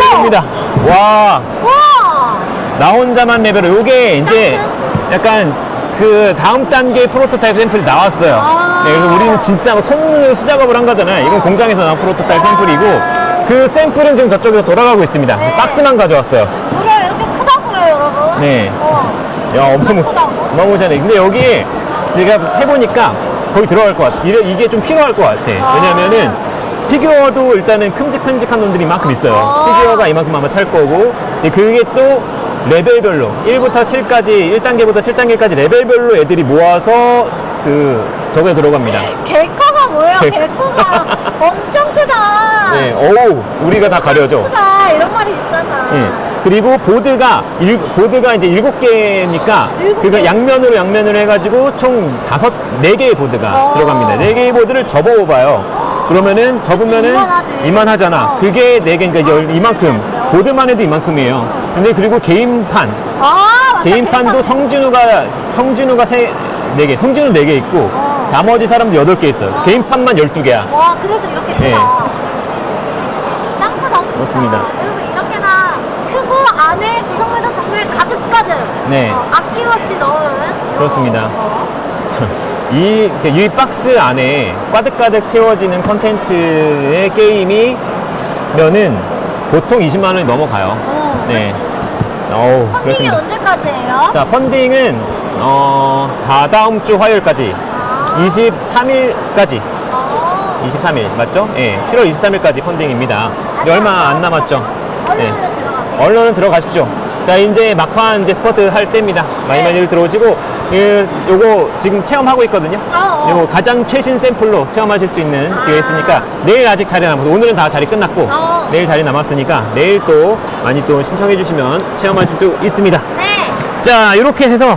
자, 여기입니다. 와, 우와! 나 혼자만 레벨로 요게 이제 약간 그 다음 단계 프로토타입 샘플이 나왔어요. 아. 네, 그래서 우리는 진짜 손으로 수작업을 한 거잖아요. 이건 공장에서 나온 프로토타입 샘플이고 그 샘플은 지금 저쪽에서 돌아가고 있습니다. 네. 박스만 가져왔어요. 물에 이렇게 크다고요, 여러분? 네. 어. 야, 어마무, 크다고? 어마무시하네. 근데 여기 제가 해보니까 거기 들어갈 것 같아. 이게 좀 필요할 것 같아. 왜냐면은 피규어도 일단은 큼직큼직한 놈들이 이만큼 있어요. 아. 피규어가 이만큼 아마 찰 거고. 근데 그게 또 레벨별로 1부터 7까지 1단계부터 7단계까지 레벨별로 애들이 모아서 그 저거에 들어갑니다. 개커가 뭐예요? 개- 개커가 엄청 크다. 네, 어우, 우리가 다 가려져. 크다. 이런 말이 있잖아. 예. 그리고 보드가 일, 보드가 이제 일곱 개니까 일곱 그러니까 개. 양면으로 양면으로 해가지고 총 다섯 네 개의 보드가 어. 들어갑니다. 네 개의 보드를 접어봐요. 그러면은 접으면은 이만하지. 이만하잖아. 어. 그게 네 개니까 이제 이만큼 보드만 해도 이만큼이에요. 근데 그리고 개인판 아, 맞다. 개인판도 개인판. 성준우가 성준우가 세 네 개, 성준우 네 개 있고 어. 나머지 사람들 여덟 개 있어요. 어. 개인판만 열두 개야. 와, 그래서 이렇게 크다. 네. 짱 크다, 진짜. 그렇습니다. 여러분, 이렇게나 크고 안에 구성물도 정말 가득가득. 네. 어, 아낌없이 넣은. 그렇습니다. 어. 이, 이이 박스 안에 가득가득 채워지는 컨텐츠의 게임이 면은 보통 20만 원이 넘어가요. 어, 네. 어우, 펀딩이 그렇습니다. 언제까지예요? 자, 펀딩은, 어, 다 다음 주 화요일까지, 아. 23일까지, 어. 23일, 맞죠? 예, 7월 23일까지 펀딩입니다. 이제 얼마 안 남았죠? 얼른 네. 얼른 들어가십시오. 자, 이제 막판 이제 스퍼트 할 때입니다. 많이 네. 많이들 들어오시고, 그, 요거 지금 체험하고 있거든요. 어, 어. 요거 가장 최신 샘플로 체험하실 수 있는 아. 기회 있으니까 내일 아직 자리 남았고, 오늘은 다 자리 끝났고, 어. 내일 자리 남았으니까 내일 또 많이 또 신청해 주시면 체험하실 수 있습니다. 네. 자, 이렇게 해서